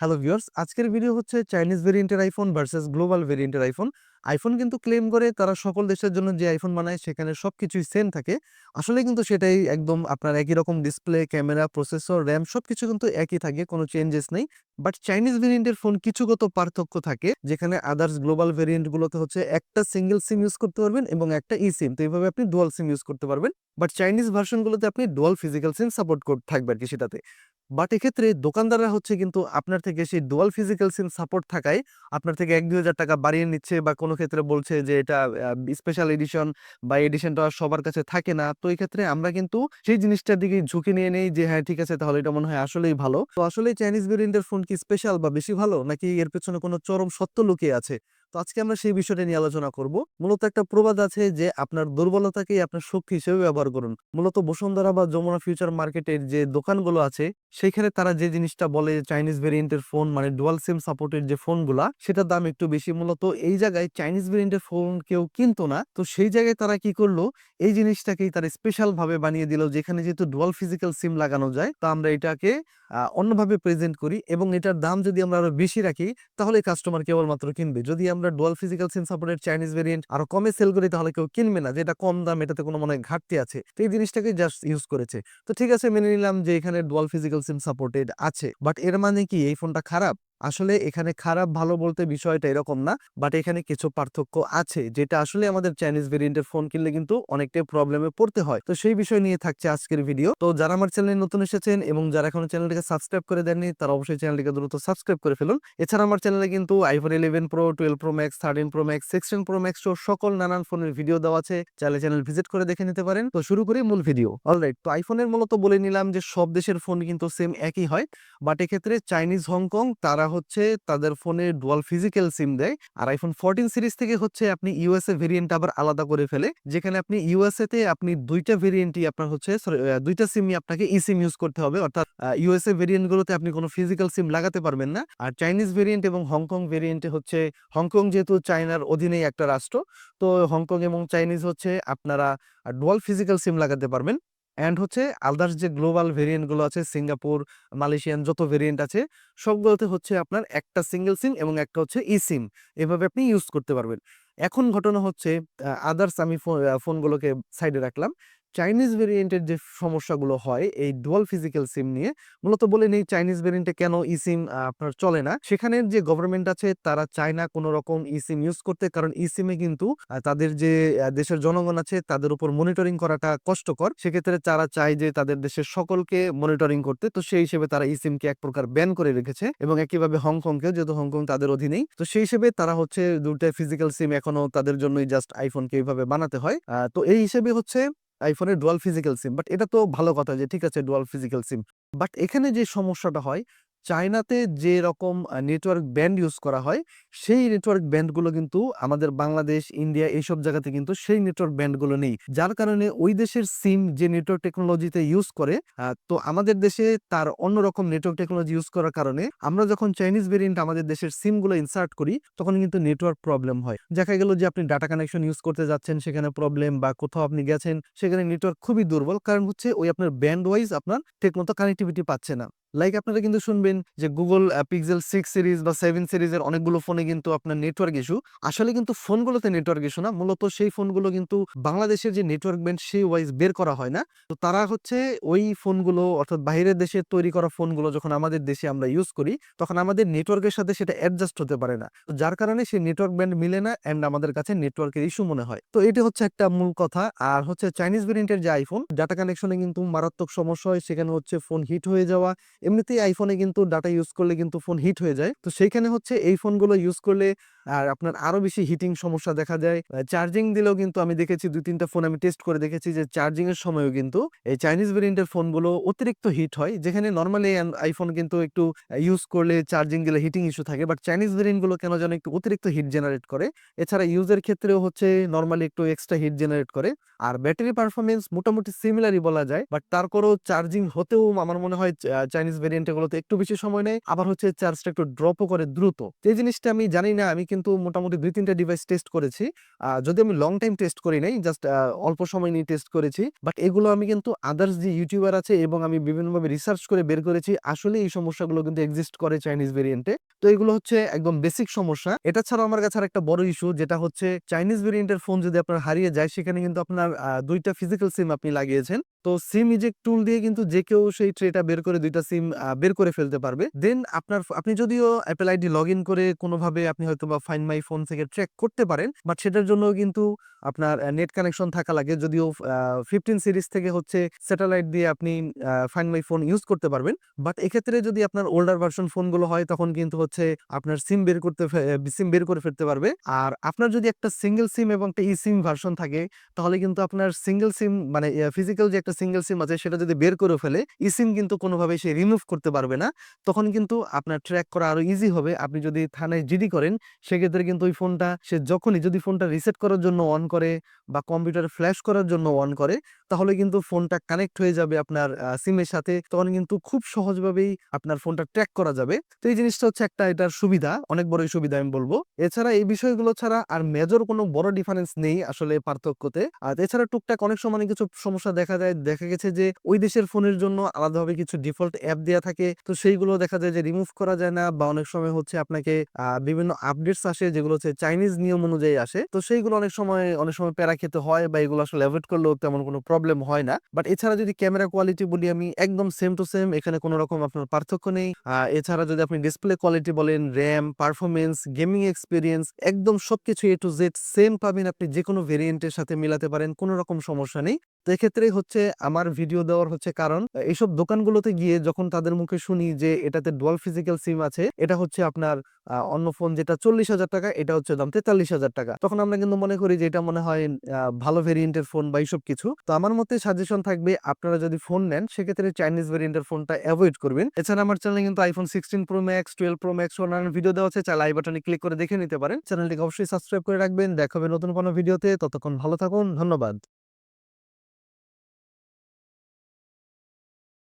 Hello viewers আজকের video হচ্ছে Chinese ভেরিয়েন্টের আইফোন ভার্সেস গ্লোবাল ভেরিয়েন্টের আইফোন আইফোন কিন্তু ক্লেম করে তারা সকল দেশের জন্য যে আইফোন বানায়, সেখানে সবকিছুই সেম থাকে। আসলে কিন্তু সেটাই একদম আপনার একই রকম ডিসপ্লে ক্যামেরা প্রসেসর র্যাম সবকিছু কিন্তু একই থাকে, কোনো চেঞ্জেস নেই। বাট চাইনিজ ভেরিয়েন্টের ফোন কিছুগত পার্থক্য থাকে, যেখানে আদার্স গ্লোবাল ভেরিয়েন্টগুলোতে হচ্ছে একটা সিঙ্গেল সিম ইউজ করতে পারবেন এবং একটা ই সিম তো এইভাবে আপনি ডুয়াল সিম ইউজ করতে পারবেন। বাট চাইনিজ ভার্সনগুলোতে আপনি ডুয়াল ফিজিক্যাল সিম সাপোর্ট করতে থাকবে আর কি সেটাতে। বাট এক্ষেত্রে দোকানদাররা হচ্ছে কিন্তু আপনার থেকে সেই ডুয়াল ফিজিক্যাল সিম সাপোর্ট থাকায় আপনার থেকে এক, দুই হাজার টাকা বাড়িয়ে নিচ্ছে বা কোনো ক্ষেত্রে বলছে যে এটা স্পেশাল এডিশন বা এডিশনটা সবার কাছে থাকে না। তো এই ক্ষেত্রে আমরা কিন্তু সেই জিনিসটার দিকে ঝুঁকি নিয়ে নেই যে হ্যাঁ ঠিক আছে, তাহলে এটা মনে হয় আসলেই ভালো। তো আসলে চাইনিজ ভেরিয়েন্টের ফোন কি স্পেশাল বা বেশি ভালো? নাকি এর পেছনে কোনো চরম সত্য লুকিয়ে আছে? তো আজকে আমরা সেই বিষয়টা নিয়ে আলোচনা করব। মূলত একটা প্রবাদ আছে যে, আপনার দুর্বলতাকেই আপনার শক্তি হিসেবে ব্যবহার করুন। মূলত বসুন্ধরা বা যমুনা ফিউচার মার্কেটের যে দোকানগুলো আছে, সেখানে তারা যে জিনিসটা বলে চাইনিজ ভেরিয়েন্টের ফোন মানে ডুয়াল সিম সাপোর্টের যে ফোনগুলা, সেটার দাম একটু বেশি। মূলত এই জায়গায় চাইনিজ ভেরিয়েন্টের ফোন কেউ কিনতো না। তো সেই জায়গায় তারা কি করল, এই জিনিসটাকেই তারা স্পেশাল ভাবে বানিয়ে দিল, যেখানে যেহেতু ডুয়াল ফিজিক্যাল সিম লাগানো যায়, তো আমরা এটাকে অন্যভাবে প্রেজেন্ট করি এবং এটার দাম যদি আমরা আরও বেশি রাখি, তাহলে কাস্টমার কেবলমাত্র কিনবে। যদি ডুয়াল ফিজিক্যাল সিম সাপোর্টের চাইনিজ ভেরিয়েন্ট আরও কমে সেল করি, তাহলে কেউ কিনবে না যে এটা কম দাম, এটাতে কোনো মনে ঘাটতি আছে। তো এই জিনিসটাকে জাস্ট ইউজ করেছে। তো ঠিক আছে, মেনে নিলাম যে এখানে ডুয়াল ফিজিক্যাল সিম সাপোর্টেড আছে। বাট এর মানে কি? এই ফোনটা খারাপ? আসলে এখানে খারাপ ভালো বলতে বিষয়টা এরকম না বাট এখানে কিছু পার্থক্য আছে, যেটা আসলে আমাদের চাইনিজ ভেরিয়েন্টের ফোন কিনলে কিন্তু অনেকটাই প্রবলেমে পড়তে হয়। তো সেই বিষয় নিয়ে থাকছে আজকের ভিডিও তো যারা আমার চ্যানেলে নতুন এসেছেন এবং যারা এখনও চ্যানেলটিকে সাবস্ক্রাইব করে দেননি, তারা অবশ্যই চ্যানেলটিকে দ্রুত সাবস্ক্রাইব করে ফেলুন। এছাড়া আমার চ্যানেলে কিন্তু iPhone eleven pro twelve pro max thirteen pro max sixteen pro max সকল নানান ফোনের ভিডিও দেওয়া আছে। চাইলে চ্যানেল ভিজিট করে দেখে নিতে পারেন। তো শুরু করি মূল ভিডিও অলরাইট তো আইফোনের মূলত বলে নিলাম যে সব দেশের ফোন কিন্তু সেম একই হয় বাট এক্ষেত্রে চাইনিজ হংকং তারা হচ্ছে তাদের ফোনে ডুয়াল ফিজিক্যাল সিম দেয়। আর আইফোন ফোরটিন সিরিজ থেকে হচ্ছে আপনি ইউএসএ ভেরিয়েন্ট আবার আলাদা করে ফেলে, যেখানে আপনি ইউএসএ তে আপনি দুইটা ভেরিয়েন্টই আপনার হচ্ছে দুইটা সিমই আপনাকে ই সিম ইউজ করতে হবে। অর্থাৎ ইউএসএ ভেরিয়েন্ট গুলোতে আপনি কোনো ফিজিক্যাল সিম লাগাতে পারবেন না। আর চাইনিজ ভেরিয়েন্ট এবং হংকং ভেরিয়েন্টে হচ্ছে হংকং যেহেতু চায়নার অধীনেই একটা রাষ্ট্র, তো হংকং এবং চাইনিজ হচ্ছে আপনারা ডুয়াল ফিজিক্যাল সিম লাগাতে পারবেন। অ্যান্ড হচ্ছে আদার্স যে গ্লোবাল ভেরিয়েন্টগুলো আছে সিঙ্গাপুর মালয়েশিয়ান যত ভেরিয়েন্ট আছে, সবগুলোতে হচ্ছে আপনার একটা সিঙ্গেল সিম এবং একটা হচ্ছে ই সিম এভাবে আপনি ইউজ করতে পারবেন। এখন ঘটনা হচ্ছে আদার্স আমি ফোনগুলোকে সাইডে রাখলাম। চাইনিজ ভেরিয়েন্টের যে সমস্যাগুলো হয়, এই ডুয়াল ফিজিক্যাল সিম নিয়ে, মূলত বলে নেই চাইনিজ ভেরিয়েন্টে কেন ই সিম আপনার চলে না। সেখানের যে গভর্নমেন্ট আছে, তারা চায় না কোনো রকম ই সিম ইউজ করতে, কারণ ই সিমে কিন্তু তাদের যে দেশের জনগণ আছে, তাদের উপর মনিটরিং করাটা কষ্টকর। সেক্ষেত্রে তারা চায় যে, তাদের দেশের সকলকে মনিটরিং করতে। তো সেই হিসেবে তারা ই সিমকে এক প্রকার ব্যান করে রেখেছে এবং একইভাবে হংকংকে যেহেতু হংকং তাদের অধীনেই। তো সেই হিসেবে তারা হচ্ছে দুটা ফিজিক্যাল সিম এখনও তাদের জন্যই জাস্ট আইফোনকে এইভাবে বানাতে হয়। তো এই হিসেবে হচ্ছে আইফোনের ডুয়াল ফিজিক্যাল সিম বাট এটা তো ভালো কথা যে ঠিক আছে ডুয়াল ফিজিক্যাল সিম বাট এখানে যে সমস্যাটা হয় চায়নাতে যে রকম নেটওয়ার্ক ব্যান্ড ইউজ করা হয়, সেই নেটওয়ার্ক ব্যান্ডগুলো কিন্তু আমাদের বাংলাদেশ ইন্ডিয়া এইসব জায়গাতে কিন্তু সেই নেটওয়ার্ক ব্যান্ডগুলো নেই। যার কারণে ওই দেশের সিম যে নেটওয়ার্ক টেকনোলজিতে ইউজ করে তো আমাদের দেশে তার অন্যরকম নেটওয়ার্ক টেকনোলজি ইউজ করার কারণে আমরা যখন চাইনিজ ভেরিয়েন্ট আমাদের দেশের সিমগুলো ইনসার্ট করি, তখন কিন্তু নেটওয়ার্ক প্রবলেম হয়। দেখা গেল যে আপনি ডাটা কানেকশন ইউজ করতে যাচ্ছেন, সেখানে প্রবলেম বা কোথাও আপনি গেছেন, সেখানে নেটওয়ার্ক খুবই দুর্বল। কারণ হচ্ছে ওই আপনার ব্যান্ড ওয়াইজ আপনার ঠিকমতো কানেক্টিভিটি পাচ্ছে না। লাইক আপনারা কিন্তু শুনবেন যে গুগল পিক্সেল সিক্স সিরিজ বা সেভেন সিরিজের অনেকগুলো ফোনে কিন্তু আপনার নেটওয়ার্ক ইস্যু আসলে কিন্তু ফোনগুলোতে নেটওয়ার্ক ইস্যু না, মূলত সেই ফোনগুলো কিন্তু বাংলাদেশের যে নেটওয়ার্ক ব্যান্ড সেই ওয়াইজ বের করা হয় না। তো তারা হচ্ছে ওই ফোনগুলো অর্থাৎ বাইরের দেশে তৈরি করা ফোনগুলো যখন আমাদের দেশে আমরা ইউজ করি, তখন আমাদের নেটওয়ার্কের সাথে সেটা অ্যাডজাস্ট হতে পারে না। তো যার কারণে সেই নেটওয়ার্ক ব্যান্ড মিলে না অ্যান্ড আমাদের কাছে নেটওয়ার্কের ইস্যু মনে হয়। তো এটি হচ্ছে একটা মূল কথা। আর হচ্ছে চাইনিজ ভেরিয়েন্টের যে আইফোন ডাটা কানেকশনে কিন্তু মারাত্মক সমস্যা হয়। সেখানে হচ্ছে ফোন হিট হয়ে যাওয়া এমনিতেই আইফোনে কিন্তু ডাটা ইউজ করলে কিন্তু ফোন হিট হয়ে যায়। তো সেইখানে হচ্ছে এই ফোনগুলো ইউজ করলে আর আপনার আরও বেশি হিটিং সমস্যা দেখা যায় চার্জিং দিলেও কিন্তু আমি দেখেছি দুই, তিনটা ফোন আমি টেস্ট করে দেখেছি যে চার্জিং এর সময়ও কিন্তু এই চাইনিজ ভেরিয়েন্টের ফোনগুলো অতিরিক্ত হিট হয়। যেখানে নর্মালি আইফোন কিন্তু একটু ইউজ করলে চার্জিং দিলে হিটিং ইস্যু থাকে বাট চাইনিজ ভেরিয়েন্টগুলো কেন যেন একটু অতিরিক্ত হিট জেনারেট করে। এছাড়া ইউজের ক্ষেত্রেও হচ্ছে নর্মালি একটু এক্সট্রা হিট জেনারেট করে। আর ব্যাটারি পারফরমেন্স মোটামুটি সিমিলারই বলা যায় বাট তারপরেও চার্জিং হতেও আমার মনে হয় চাইনিজ ভেরিয়েন্ট গুলোতে একটু বেশি সময় নেয়। আবার হচ্ছে চার্জটা একটু ড্রপও করে দ্রুত। এই জিনিসটা আমি জানি না, আমি কিন্তু কিন্তু মোটামুটি দুই, তিনটা ডিভাইস টেস্ট করেছি। যদি আমি লং টাইম টেস্ট করি নাই জাস্ট অল্প সময় নিয়ে টেস্ট করেছি বাট এগুলো আমি কিন্তু আদার্স যে ইউটিউবার আছে এবং আমি বিভিন্নভাবে রিসার্চ করে বের করেছি, আসলে এই সমস্যাগুলো কিন্তু এক্সিস্ট করে চাইনিজ ভেরিয়েন্টে তো এগুলো হচ্ছে একদম বেসিক সমস্যা। এটা ছাড়াও আমার কাছে আর একটা বড় ইস্যু যেটা হচ্ছে চাইনিজ ভেরিয়েন্টের ফোন যদি আপনার হারিয়ে যায়, সেখানে কিন্তু আপনার দুইটা ফিজিক্যাল সিম আপনি লাগিয়েছেন। তো সিম ইজেক্ট টুল দিয়ে কিন্তু যে কেউ সেই ট্রেটা বের করে দুইটা সিম বের করে ফেলতে পারবে। দেন আপনার আপনি যদিও অ্যাপেল আইডি লগ ইন করে কোনোভাবে আপনি হয়তো বা ফাইন মাই ফোন থেকে ট্র্যাক করতে পারেন বাট সেটার জন্য কিন্তু আপনার নেট কানেকশন থাকা লাগে। যদিও ফিফটিন সিরিজ থেকে হচ্ছে স্যাটেলাইট দিয়ে আপনি ফাইন মাই ফোন ইউজ করতে পারবেন বাট এক্ষেত্রে যদি আপনার ওল্ডার ভার্সন ফোনগুলো হয়, তখন কিন্তু হচ্ছে আপনার সিম বের করতে সিম বের করে ফেলতে পারবে। আর আপনার যদি একটা সিঙ্গেল সিম এবং একটা ই সিম ভার্সন থাকে, তাহলে কিন্তু আপনার সিঙ্গেল সিম মানে ফিজিক্যাল যে একটা সিঙ্গেল সিম আছে, সেটা যদি বের করে ফেলে, ই সিম কিন্তু কোনোভাবে সে রিমুভ করতে পারবে না। তখন কিন্তু আপনার ট্র্যাক করা আরও ইজি হবে। আপনি যদি থানায় জিডি করেন, সেক্ষেত্রে কিন্তু ওই ফোনটা সে যখনই যদি ফোনটা রিসেট করার জন্য অন করে বা কম্পিউটার ফ্ল্যাশ করার জন্য অন করে তাহলে কিন্তু ফোনটা কানেক্ট হয়ে যাবে আপনার সিমের সাথে। তখন কিন্তু খুব সহজভাবেই আপনার ফোনটা ট্র্যাক করা যাবে। তো এই জিনিসটা হচ্ছে একটা এটার সুবিধা, অনেক বড়ই সুবিধা আমি বলব। এছাড়া এই বিষয়গুলো ছাড়া আর মেজর কোনো বড় ডিফারেন্স নেই আসলে পার্থক্যতে। আর এছাড়া টুকটাক অনেক সময় কিছু সমস্যা দেখা যায়। দেখা গেছে যে ওই দেশের ফোনের জন্য আলাদাভাবে কিছু ডিফল্ট অ্যাপ দেওয়া থাকে। তো সেইগুলো দেখা যায় যে রিমুভ করা যায় না বা অনেক সময় হচ্ছে আপনাকে বিভিন্ন আপডেটস আসে যেগুলো হচ্ছে চাইনিজ নিয়ম অনুযায়ী আসে। তো সেইগুলো অনেক সময় অনেক সময় প্যারা খেতে হয় বা এগুলো আসলে অ্যাভয়েড করলেও তেমন কোনো প্রবলেম হয় না। বাট এছাড়া যদি ক্যামেরা কোয়ালিটি বলি আমি একদম সেম টু সেম এখানে কোনো রকম আপনার পার্থক্য নেই। এছাড়া যদি আপনি ডিসপ্লে কোয়ালিটি বলেন র্যাম পারফরমেন্স গেমিং এক্সপিরিয়েন্স একদম সবকিছু এ টু জেড সেম পাবেন আপনি যে কোনো ভেরিয়েন্টের সাথে মিলাতে পারেন, কোনো রকম সমস্যা নেই। তো এক্ষেত্রে হচ্ছে আমার ভিডিও দেওয়ার হচ্ছে কারণ এইসব দোকানগুলোতে গিয়ে যখন তাদের মুখে শুনি যে এটাতে ডুয়াল ফিজিক্যাল সিম আছে, এটা হচ্ছে আপনার অন্য ফোন যেটা চল্লিশ হাজার টাকা, এটা হচ্ছে দাম তেতাল্লিশ হাজার টাকা। তখন আমরা কিন্তু মনে করি যে এটা মনে হয় ভালো ভেরিয়েন্টের ফোন বা এইসব কিছু। তো আমার মতে সাজেশন থাকবে আপনারা যদি ফোন নেন, সেক্ষেত্রে চাইনিজ ভেরিয়েন্টের ফোনটা অ্যাভয়েড করবেন। এছাড়া আমার চ্যানেলে কিন্তু iPhone sixteen pro max twelve pro max অন্যান্য ভিডিও দেওয়া আছে, চাইলে আই বাটনে ক্লিক করে দেখে নিতে পারেন। চ্যানেলটিকে অবশ্যই সাবস্ক্রাইব করে রাখবেন। দেখা হবে নতুন কোনো ভিডিওতে ততক্ষণ ভালো থাকুন, ধন্যবাদ।